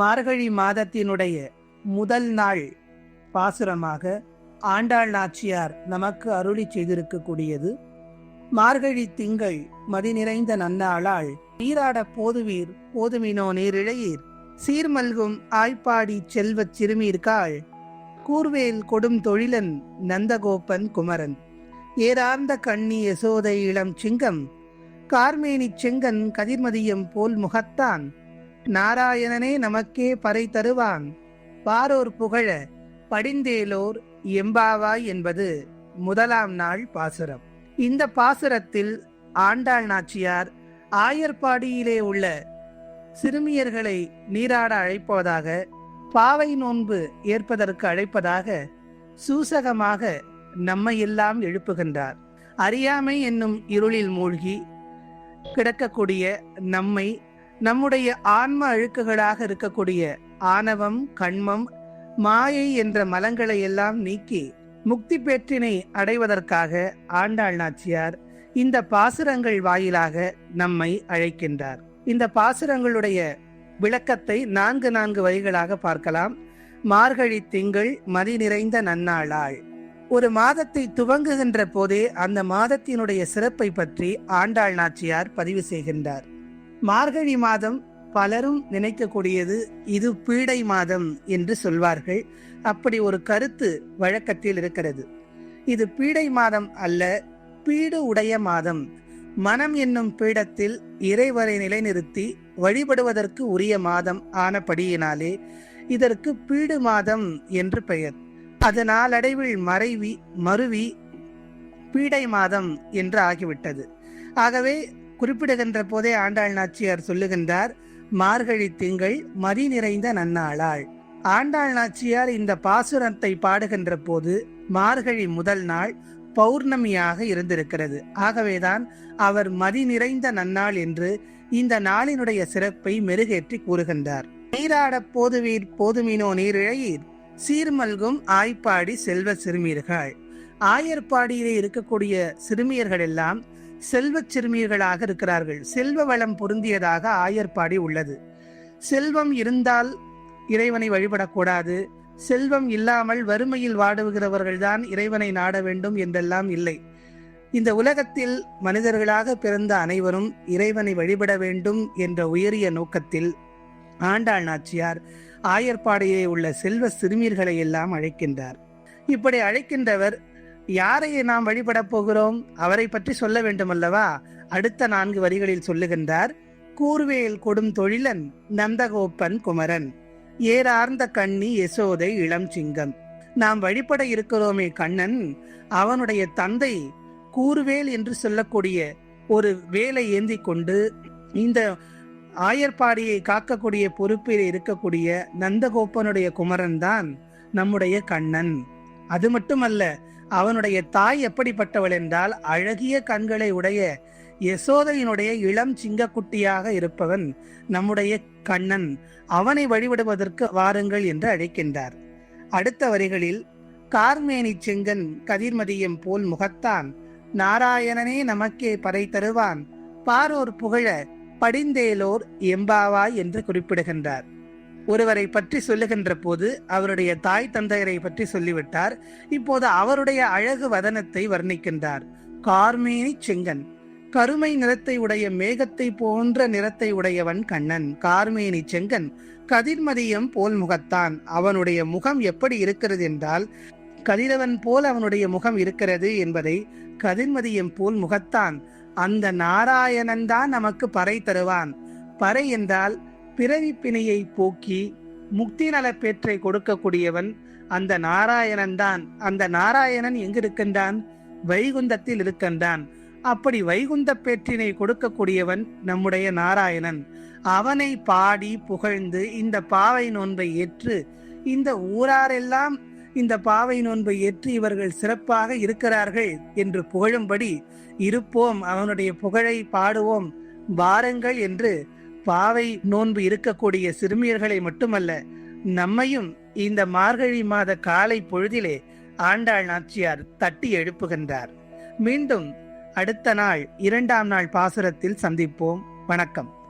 மார்கழி மாதத்தினுடைய முதல் நாள் பாசுரமாக ஆண்டாள் நாச்சியார் நமக்கு அருளி செய்திருக்கக்கூடியது. மார்கழி திங்கள் மதி நிறைந்த நன்னாளாள் நீராட போதுவீர் போதுமினோ நீரிழையீர். சீர்மல்கும் ஆய்ப்பாடி செல்வச் சிறுமீர்காள் கூர்வேல் கொடும் தொழிலன் நந்தகோபன் குமரன். ஏதார்ந்த கண்ணி யசோதை இளம் சிங்கம் கார்மேனி செங்கன் கதிர்மதியம் போல் முகத்தான். நாராயணனே நமக்கே பறை தருவான். பாரோர் புகழ படிந்தேலோர் எம்பாவாய் என்பது முதலாம் நாள் பாசுரம். இந்த பாசுரத்தில் ஆண்டாள் நாச்சியார் ஆயர்பாடியிலே உள்ள சிறுமியர்களை நீராட அழைப்பதாக பாவை நோன்பு ஏற்பதற்கு அழைப்பதாக சூசகமாக நம்மை எல்லாம் எழுப்புகின்றார். அறியாமை என்னும் இருளில் மூழ்கி கிடக்கக்கூடிய நம்மை நம்முடைய ஆன்ம அழுக்குகளாக இருக்கக்கூடிய ஆணவம் கண்மம் மாயை என்ற மலங்களை எல்லாம் நீக்கி முக்தி பெற்றினை அடைவதற்காக ஆண்டாள் நாச்சியார் இந்த பாசுரங்கள் வாயிலாக நம்மை அழைக்கின்றார். இந்த பாசுரங்களுடைய விளக்கத்தை நான்கு நான்கு வரிகளாக பார்க்கலாம். மார்கழி திங்கள் மதி நிறைந்த நன்னாளாள். ஒரு மாதத்தை துவங்குகின்ற போதே அந்த மாதத்தினுடைய சிறப்பை பற்றி ஆண்டாள் நாச்சியார் பதிவு செய்கின்றார். மார்கழி மாதம் பலரும் நினைக்கக்கூடியது இது பீடை மாதம் என்று சொல்வார்கள். அப்படி ஒரு கருத்து வழக்கத்தில் இருக்கிறது. இது பீடை மாதம் அல்ல பீடு உடைய மாதம். மனம் என்னும் பீடத்தில் இறைவரை நிலைநிறுத்தி வழிபடுவதற்கு உரிய மாதம் ஆனபடியினாலே இதற்கு பீடு மாதம் என்று பெயர். அது நாளடைவில் மறைவி மருவி பீடை மாதம் என்று ஆகிவிட்டது. ஆகவே குறிப்பிடுகின்ற போதே ஆண்டாள் நாச்சியார் சொல்லுகின்றார் மார்கழி திங்கள் மதி நிறைந்த நன்னாளாள். ஆண்டாள் நாச்சியார் இந்த பாசுரத்தை பாடுகின்ற போது மார்கழி முதல் நாள் பௌர்ணமியாக இருந்திருக்கிறது. ஆகவேதான் அவர் மதி நிறைந்த நன்னாள் என்று இந்த நாளினுடைய சிறப்பை மெருகேற்றி கூறுகின்றார். நீராட போதுவீர் போதுமினோ நீரிழையீர் சீர்மல்கும் ஆய்ப்பாடி செல்வ சிறுமியர்கள் ஆயர்பாடியிலே இருக்கக்கூடிய சிறுமியர்கள் எல்லாம் செல்வ சிறுமியர்களாக இருக்கிறார்கள். செல்வ வளம் பொருந்தியதாக ஆயர்பாடி உள்ளது. செல்வம் இருந்தால் இறைவனை வழிபடக்கூடாது. செல்வம் இல்லாமல் வறுமையில் வாடுகிறவர்கள்தான் இறைவனை நாட வேண்டும் என்றெல்லாம் இல்லை. இந்த உலகத்தில் மனிதர்களாக பிறந்த அனைவரும் இறைவனை வழிபட வேண்டும் என்ற உயரிய நோக்கத்தில் ஆண்டாள் நாச்சியார் ஆயர்பாடையே உள்ள செல்வ சிறுமியர்களை எல்லாம் அழைக்கின்றார். இப்படி அழைக்கின்றவர் யாரை நாம் வழிபடப் போகிறோம்? அவரை பற்றி சொல்ல வேண்டுமல்லவா? அடுத்த நான்கு வரிகளில் சொல்லுகின்றார் கூர்வேல் கொடும் தொழிலன் நந்தகோப்பன் குமரன் ஏறார்ந்த கண்ணி யசோதை இளம் சிங்கம். நாம் வழிபட இருக்கிறோமே கண்ணன் அவனுடைய தந்தை கூர்வேல் என்று சொல்லக்கூடிய ஒரு வேலை ஏந்தி கொண்டு இந்த ஆயர்பாடியை காக்கக்கூடிய பொறுப்பில் இருக்கக்கூடிய நந்தகோப்பனுடைய குமரன் தான் நம்முடைய கண்ணன். அது மட்டுமல்ல அவனுடைய தாய் எப்படிப்பட்டவள் என்றால் அழகிய கண்களை உடைய யசோதையினுடைய இளம் சிங்கக்குட்டியாக இருப்பவன் நம்முடைய கண்ணன். அவனை வழிபடுவதற்கு வாருங்கள் என்று அழைக்கின்றார். அடுத்த வரிகளில் கார்மேனி செங்கன் கதிர்மதியம் போல் முகத்தான் நாராயணனே நமக்கே பறை தருவான் பாரோர் புகழ படிந்தேலோர் எம்பாவாய் என்று குறிப்பிடுகின்றார். ஒருவரை பற்றி சொல்லுகின்ற போது அவருடைய தாய் தந்தையரை பற்றி சொல்லிவிட்டார். இப்போது அவருடைய அழகு வதனத்தை வர்ணிக்கின்றார். கார்மேனி செங்கன். கருமை நிறத்தை உடைய மேகத்தை போன்ற நிறத்தை உடையவன் கண்ணன். கார்மேனி செங்கன். கதிர்மதியம் போல் முகத்தான். அவனுடைய முகம் எப்படி இருக்கிறது என்றால் கதிரவன் போல் அவனுடைய முகம் இருக்கிறது என்பதை கதிர்மதியம் போல் முகத்தான். அந்த நாராயணன் தான் நமக்கு பறை தருவான். பறை என்றால் பிறவி பிணையை போக்கி முக்தி நலப்பேற்றை கொடுக்கக்கூடியவன் அந்த நாராயணன் தான் அந்த நாராயணன் எங்கு இருக்கின்றான் வைகுந்தத்தில் இருக்கின்றான். அப்படி வைகுந்த பேற்றினை கொடுக்கக்கூடியவன் நம்முடைய நாராயணன். அவனை பாடி புகழ்ந்து இந்த பாவை நோன்பை ஏற்று இந்த ஊராரெல்லாம் இந்த பாவை நோன்பை ஏற்று இவர்கள் சிறப்பாக இருக்கிறார்கள் என்று புகழும்படி இருப்போம். அவனுடைய புகழை பாடுவோம். வாருங்கள் என்று பாவை நோன்பு இருக்கக்கூடிய சிறுமியர்களை மட்டுமல்ல நம்மையும் இந்த மார்கழி மாத காலை பொழுதிலே ஆண்டாள் நாச்சியார் தட்டி எழுப்புகின்றார். மீண்டும் அடுத்த நாள் இரண்டாம் நாள் பாசுரத்தில் சந்திப்போம். வணக்கம்.